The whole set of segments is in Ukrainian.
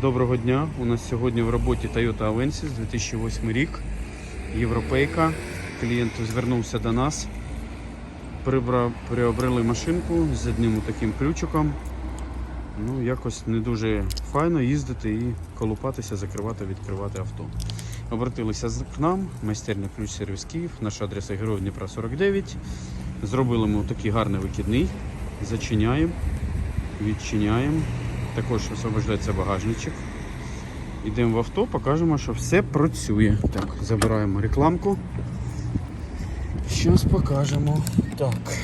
Доброго дня. У нас сьогодні в роботі Toyota Avensis 2008 рік. Європейка. Клієнт звернувся до нас. Прибра... Приобрели машинку з одним таким ключиком. Ну, якось не дуже файно їздити і колупатися, закривати, відкривати авто. Обратилися к нам, майстерня ключ сервіс Київ, наша адреса Героїв Дніпра 49. Зробили ми такий гарний викидний. Зачиняємо, відчиняємо. Також освобождається багажничок. Йдемо в авто, покажемо, що все працює. Так, забираємо рекламку. Зараз покажемо. Так.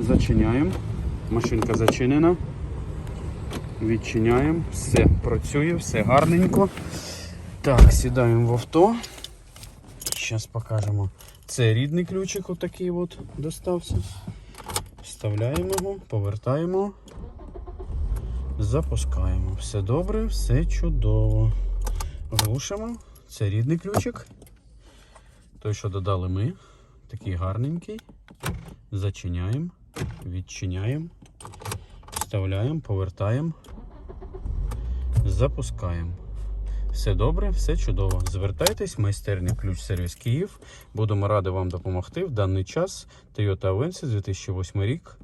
Зачиняємо. Машинка зачинена. Відчиняємо. Все працює, все гарненько. Так, сідаємо в авто. Зараз покажемо. Це рідний ключик, отакий от достався. Вставляємо його, повертаємо. Запускаємо. Все добре, все чудово. Глушимо. Це рідний ключик. Той, що додали ми. Такий гарненький. Зачиняємо, відчиняємо, вставляємо, повертаємо, запускаємо. Все добре, все чудово. Звертайтесь, майстерня ключ сервіс Київ. Будемо раді вам допомогти в даний час. Toyota Avensis 2008 рік.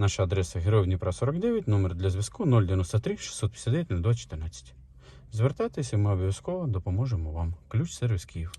Наша адреса Героїв Дніпра 49, номер для зв'язку 093 659 0214. Звертайтеся, ми обов'язково допоможемо вам. Ключ сервіс Київ.